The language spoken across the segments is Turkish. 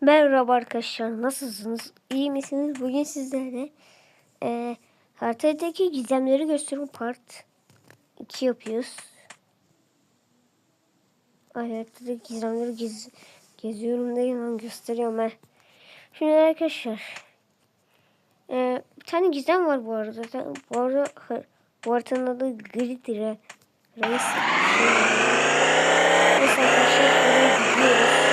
Merhaba arkadaşlar nasılsınız? İyi misiniz? Bugün sizlere e, haritadaki gizemleri gösterim part 2 yapıyoruz. Haritadaki gizemleri gez, geziyorum değil lan gösteriyorum ben. Şimdi arkadaşlar e, bir tane gizem var bu arada. Bu arada bu haritanın adı Grid Re- Reis. Şey, Neyse arkadaşlar oraya gidiyoruz.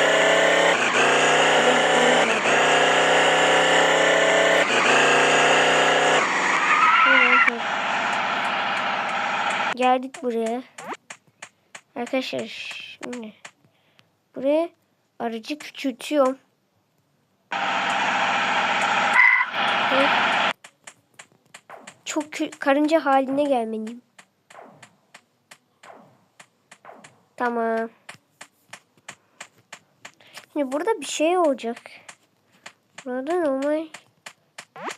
Geldik buraya. Arkadaşlar şimdi buraya aracı küçültüyorum. Çok karınca haline gelmeliyim. Tamam. Şimdi burada bir şey olacak. Burada normal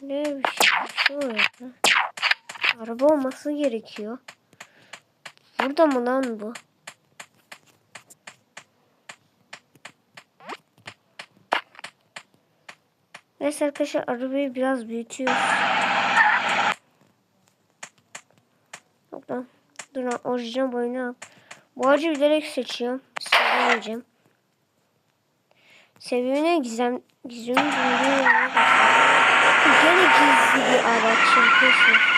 ne bir şey olacak. Araba olması gerekiyor. Burada mı lan bu? Neyse arkadaşlar arabayı biraz büyütüyoruz. Yok lan. Dur lan orijinal boyunu al. Bu ağacı bilerek seçiyorum. Söylemeyeceğim. Sevimine gizem bulduğu yerine bakıyorum. Gene gizli bir araç yapıyorsun.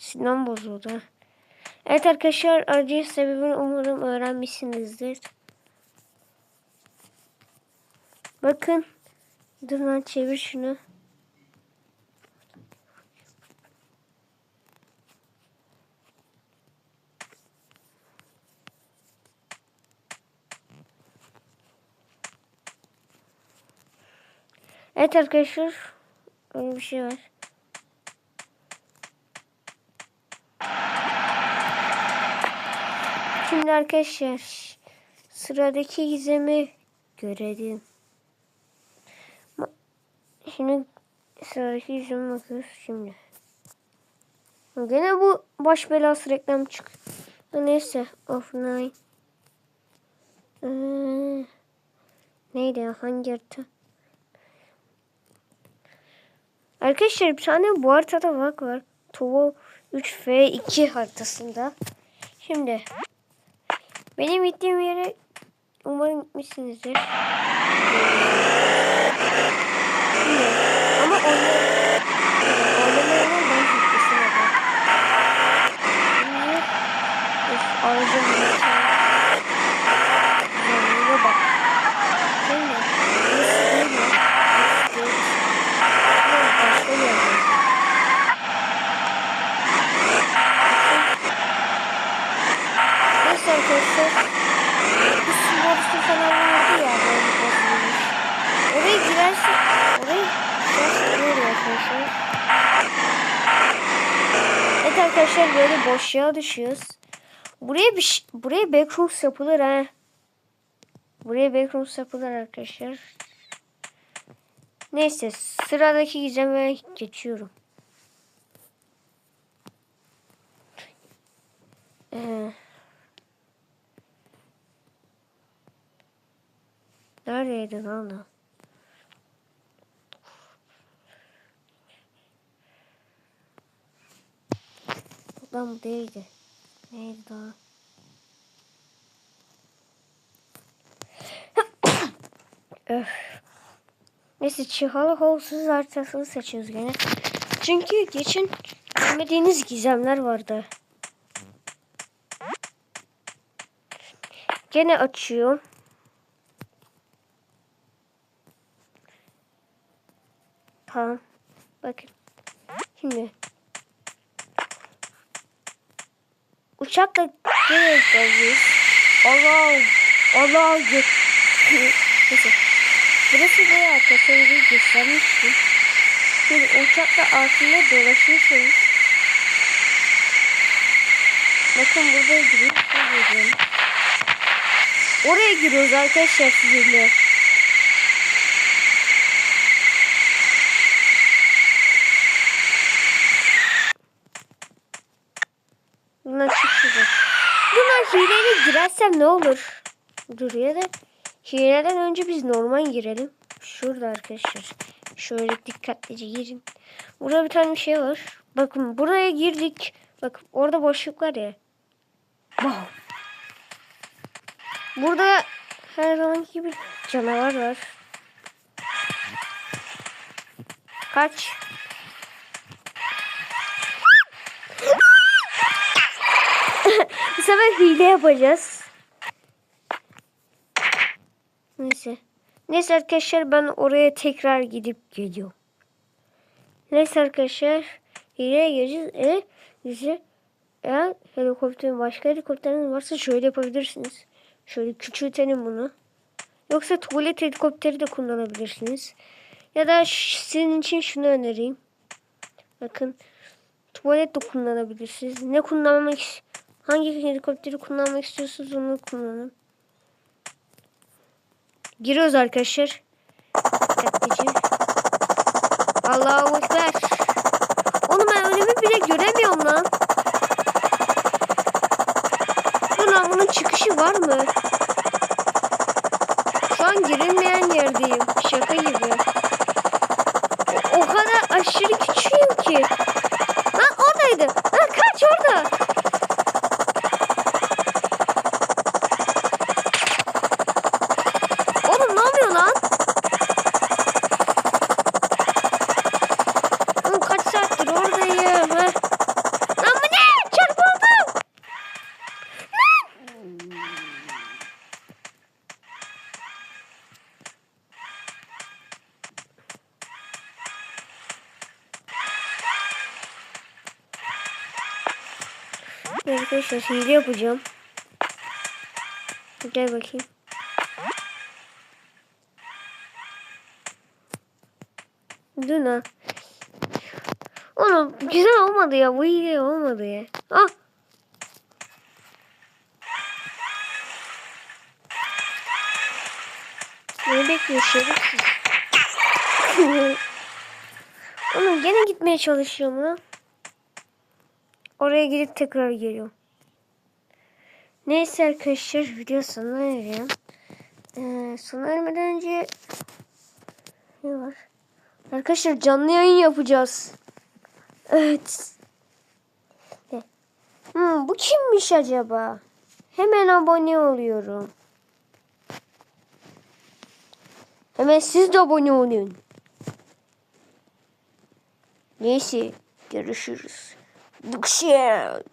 Sinan bozuldu. Evet arkadaşlar acı sebebini umarım öğrenmişsinizdir. Bakın. Dur lan çevir şunu. Evet arkadaşlar. Öyle bir şey var. Şimdi arkadaşlar sıradaki gizemi görelim. Şimdi sıradaki gizeme bakıyoruz şimdi. Gene bu baş belası reklam çık. Neyse offline. Ee, neydi hangi harita? Arkadaşlar bir tane bu haritada bak var. Tovo 3F2 haritasında. Şimdi benim gittiğim yere umarım gitmişsinizdir. Ama oynayalım. Oynamayalım ben gitmesine bak. Şimdi of, aracım Yanına bak. Şimdi burası değil mi? Burası değil. Burası başka bir yer. Neyse arkadaşlar. Bu simbolüsü falan vardı ya böyle bozulmuş. Oraya girerse oraya arkadaşlar? Evet arkadaşlar böyle boşluğa düşüyoruz. Buraya bir buraya backrooms yapılır ha. Buraya backrooms yapılır arkadaşlar. Neyse sıradaki gizeme geçiyorum. Ee, neredeydi lan o? Lan bu değildi. Neydi daha? Öf. Neyse Çihalı Holsuz haritasını seçiyoruz gene. Çünkü geçen bilmediğiniz gizemler vardı. Gene açıyorum. Tamam. Bakın. Şimdi. Uçakla gene gideceğiz. Allah. Allah. Neyse. Burası bayağı tasarıyı göstermiştim. Şimdi uçakla altında dolaşıyorsunuz. Bakın burada giriyoruz. Oraya giriyoruz arkadaşlar sizinle. Hileyle girersem ne olur? Dur ya da hileden önce biz normal girelim. Şurada arkadaşlar. Şöyle dikkatlice girin. Burada bir tane şey var. Bakın buraya girdik. Bak orada boşluk var ya. Wow. Burada her zamanki gibi canavar var. Kaç. Bu sefer hile yapacağız. Neyse. Neyse arkadaşlar ben oraya tekrar gidip geliyorum. Neyse arkadaşlar hileye gireceğiz. E, bize eğer helikopterin başka helikopterin varsa şöyle yapabilirsiniz. Şöyle küçültelim bunu. Yoksa tuvalet helikopteri de kullanabilirsiniz. Ya da sizin için şunu önereyim. Bakın tuvalet de kullanabilirsiniz. Ne kullanmak hangi helikopteri kullanmak istiyorsanız onu kullanın. Giriyoruz arkadaşlar. Dikkatlice. Allahu Ekber. Oğlum ben önümü bile göremiyorum lan. Dur lan bunun çıkışı var mı? Şu an girilmeyen yerdeyim. Arkadaşlar hile yapacağım. Gel bakayım. Duna. Oğlum güzel olmadı ya. Bu hile olmadı ya. Ah. Ne bekliyor şerefsiz? Oğlum gene gitmeye çalışıyorum lan. Oraya gidip tekrar geliyorum. Neyse arkadaşlar video sonuna eriyor. Ee, sona ermeden önce ne var? Arkadaşlar canlı yayın yapacağız. Evet. Hmm, bu kimmiş acaba? Hemen abone oluyorum. Hemen siz de abone olun. Neyse görüşürüz. 露馅。